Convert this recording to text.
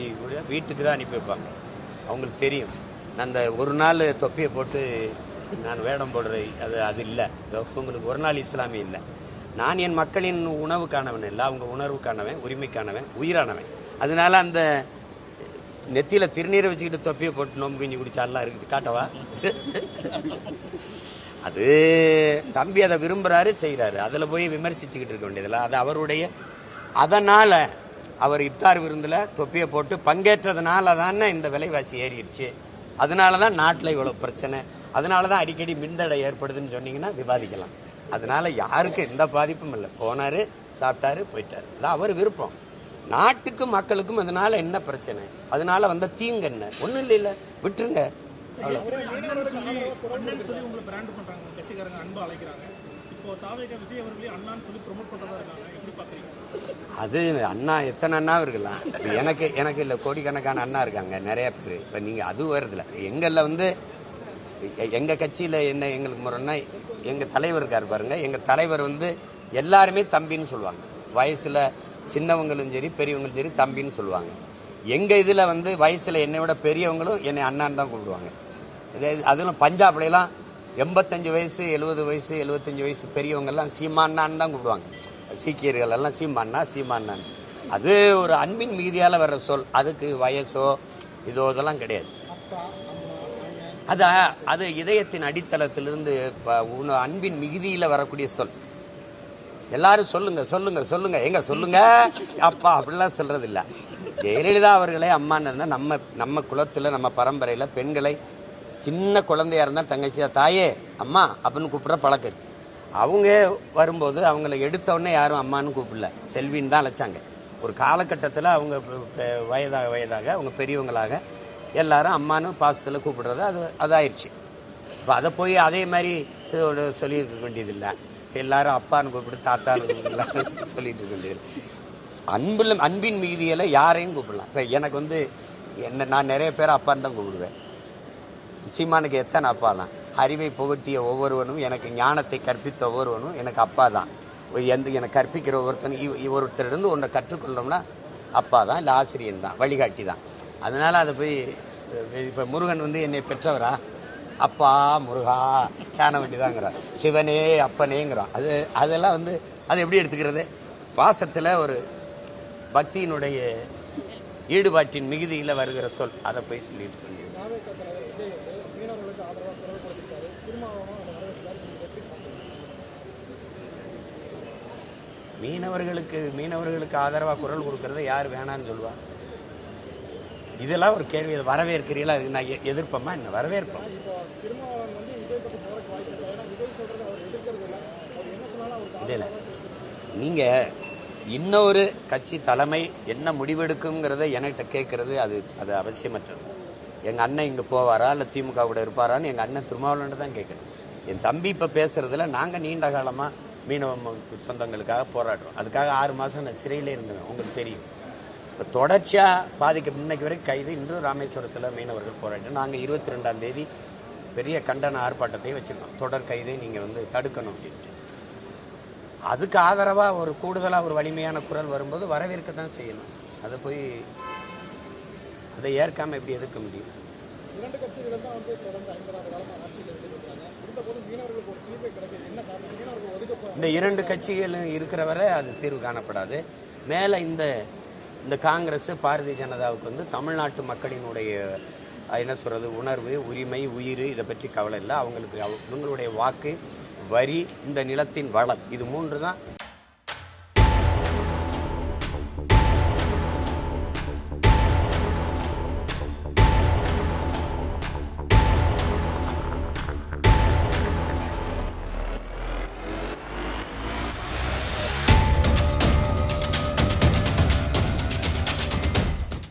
செஞ்சு கூட வீட்டுக்கு தான் அனுப்பி வைப்பாங்க. அவங்களுக்கு தெரியும். நான் அந்த ஒரு நாள் தொப்பியை போட்டு நான் வேடம் போடுறது அது அது இல்லை. உங்களுக்கு ஒரு நாள் இஸ்லாமி இல்லை. நான் என் மக்களின் உணவுக்கானவன் இல்லை. அவங்க உணர்வுக்கானவன் உரிமைக்கானவன் உயிரானவன். அதனால அந்த நெத்தியில் திருநீரை வச்சுக்கிட்டு தொப்பியை போட்டு நோம்பு கிஞ்சி குடிச்சாலாம் இருக்குது. காட்டவா? அது தம்பி அதை விரும்புகிறாரு செய்கிறாரு அதில் போய் விமர்சிச்சுக்கிட்டு இருக்க வேண்டியதில்லை அது அவருடைய அதனால் அவர் இப்தார் விருந்தில் தொப்பியை போட்டு பங்கேற்றதுனால தானே இந்த விலைவாசி ஏறிடுச்சு. அதனால தான் நாட்டில் இவ்வளோ பிரச்சனை. அதனால தான் அடிக்கடி மின்தடை ஏற்படுதுன்னு சொன்னீங்கன்னா விவாதிக்கலாம். அதனால யாருக்கும் எந்த பாதிப்பும் இல்லை. போனார் சாப்பிட்டாரு போயிட்டார். அதான் அவர் விருப்பம். நாட்டுக்கும் மக்களுக்கும் அதனால என்ன பிரச்சனை? அதனால வந்த தீங்கு என்ன? ஒன்றும் இல்லை இல்லை. விட்டுருங்க. அவ்வளோ இப்போ விஜய் அவர்களே அண்ணான்னு சொல்லி ப்ரொமோட் இருக்காங்க. அது அண்ணா எத்தனை அண்ணா இருக்கலாம். எனக்கு எனக்கு இல்லை கோடிக்கணக்கான அண்ணா இருக்காங்க நிறைய பேர். இப்போ நீங்கள் அது வருதுல. எங்களில் வந்து எ- கட்சியில் என்ன எங்களுக்கு முறைன்னா எங்கள் தலைவர் இருக்கார் பாருங்க. எங்கள் தலைவர் வந்து எல்லாருமே தம்பின்னு சொல்லுவாங்க. வயசில் சின்னவங்களும் சரி பெரியவங்களும் சரி தம்பின்னு சொல்லுவாங்க. எங்கள் இதில் வந்து வயசில் என்னை விட பெரியவங்களும் என்னை அண்ணான்னு தான் கூப்பிடுவாங்க. இதே அதிலும் பஞ்சாப்லாம் எண்பத்தஞ்சு வயசு எழுபது வயசு எழுபத்தஞ்சு வயசு பெரியவங்கெல்லாம் சீமான்னான்னு தான் கூப்பிடுவாங்க. சீக்கியர்கள் எல்லாம் சீமான்னா சீமான்னான் அது ஒரு அன்பின் மிகுதியால் வர்ற சொல். அதுக்கு வயசோ இதோ இதெல்லாம் கிடையாது. அது அது இதயத்தின் அடித்தளத்திலிருந்து இப்போ அன்பின் மிகுதியில் வரக்கூடிய சொல். எல்லாரும் சொல்லுங்க சொல்லுங்க சொல்லுங்க. எங்க சொல்லுங்க. அப்பா அப்படிலாம் சொல்றது இல்லை ஜெயலலிதா அவர்களே அம்மான்னு இருந்தால் நம்ம நம்ம குலத்தில் நம்ம பரம்பரையில் பெண்களை சின்ன குழந்தையா இருந்தால் தங்கச்சியா தாயே அம்மா அப்படின்னு கூப்பிட்ற பழக்கம் இருக்கு. அவங்க வரும்போது அவங்கள எடுத்தவுடனே யாரும் அம்மான்னு கூப்பிடல. செல்வின்னு தான் அழைச்சாங்க. ஒரு காலகட்டத்தில் அவங்க வயதாக வயதாக அவங்க பெரியவங்களாக எல்லாரும் அம்மான்னு பாசத்தில் கூப்பிடுறது அது அதாயிடுச்சு இப்போ அதை போய் அதே மாதிரி இதோட சொல்லியிருக்க வேண்டியதில்லை. எல்லாரும் அப்பான்னு கூப்பிடு தாத்தான்னு கூப்பிடலாம் சொல்லிட்டு இருக்க வேண்டியது அன்புல அன்பின் மீதியில் யாரையும் கூப்பிடலாம். இப்போ எனக்கு வந்து என்ன நான் நிறைய பேர் அப்பான்னு தான் கூப்பிடுவேன். சீமானுக்கு எத்தனை அப்பாலாம்? அறிவை புகட்டிய ஒவ்வொருவனும் எனக்கு ஞானத்தை கற்பித்த ஒவ்வொருவனும் எனக்கு அப்பா தான். எந்த எனக்கு கற்பிக்கிற ஒவ்வொருத்தனும் இவ- ஒருத்தரிடந்து ஒன்றை கற்றுக்கொள்ளோம்னா அப்பா தான் இல்லை ஆசிரியன் தான் வழிகாட்டி தான். அதனால் அதை போய் இப்போ முருகன் வந்து என்னை பெற்றவரா? அப்பா முருகா காண வேண்டியதாங்கிறான் சிவனே அப்பனேங்கிறான். அது அதெல்லாம் வந்து அது எப்படி எடுத்துக்கிறது? பாசத்தில் ஒரு பக்தியினுடைய ஈடுபாட்டின் மிகுதியில் வருகிற சொல். அதை போய் சொல்லிட்டு இருக்க வேண்டியது. தாவேக தலைவர் விஜய் வந்து மீனவர்களுக்கு ஆதரவாக குரல் கொடுத்திருக்காரு திருமாவளவன் அதை வரவேற்கிறார் நீங்க எப்படி பார்க்குறீங்க மீனவர்களுக்கு மீனவர்களுக்கு ஆதரவாக குரல் கொடுக்கறத யார் வேணான்னு சொல்லுவா? இதெல்லாம் ஒரு கேள்வி. இதை வரவேற்கிறீங்களா அதுக்கு நான் எ- என்ன? வரவேற்போம். இல்லை இல்லை. நீங்கள் இன்னொரு கட்சி தலைமை என்ன முடிவெடுக்குங்கிறத என்கிட்ட கேட்கறது அது அது அவசியமற்றது. எங்கள் அண்ணன் இங்கே போவாரா இல்லை திமுக கூட இருப்பாரான்னு எங்கள் அண்ணன் திருமாவளவன் தான் கேட்கணும். என் தம்பி இப்போ பேசுகிறதுல நாங்கள் நீண்ட காலமாக மீனவ சொந்தங்களுக்காக போராடுறோம். அதுக்காக ஆறு மாதம் நான் சிறையிலே இருந்தேன் உங்களுக்கு தெரியும். இப்போ தொடர்ச்சியாக பாதிக்க முன்னைக்கு வரைக்கும் கைது இன்று ராமேஸ்வரத்தில் மீனவர்கள் போராட்டம் நாங்கள் இருபத்தி ரெண்டாம் தேதி பெரிய கண்டன ஆர்ப்பாட்டத்தை வச்சுருக்கோம். தொடர் கைதை நீங்கள் வந்து தடுக்கணும் அப்படின்ட்டு. அதுக்கு ஆதரவாக ஒரு கூடுதலாக ஒரு வலிமையான குரல் வரும்போது வரவேற்க தான் செய்யணும். அதை போய் அதை ஏற்காம எப்படி எதிர்க்க முடியும்? இரண்டு கட்சிகள் தான் வந்து தொடர்ந்து ஐம்பதாவது காலமாக ஆட்சியில் இந்த இரண்டு கட்சிகளும் இருக்கிற வரை அது தீர்வு காணப்படாது. மேலே இந்த இந்த காங்கிரஸ் பாரதிய ஜனதாவுக்கு வந்து தமிழ்நாட்டு மக்களினுடைய என்ன சொல்றது உணர்வு உரிமை உயிர் இதை பற்றி கவலை இல்லை. அவங்களுக்கு அவ- இவங்களுடைய வாக்கு வரி இந்த நிலத்தின் வளம் இது மூன்று தான்.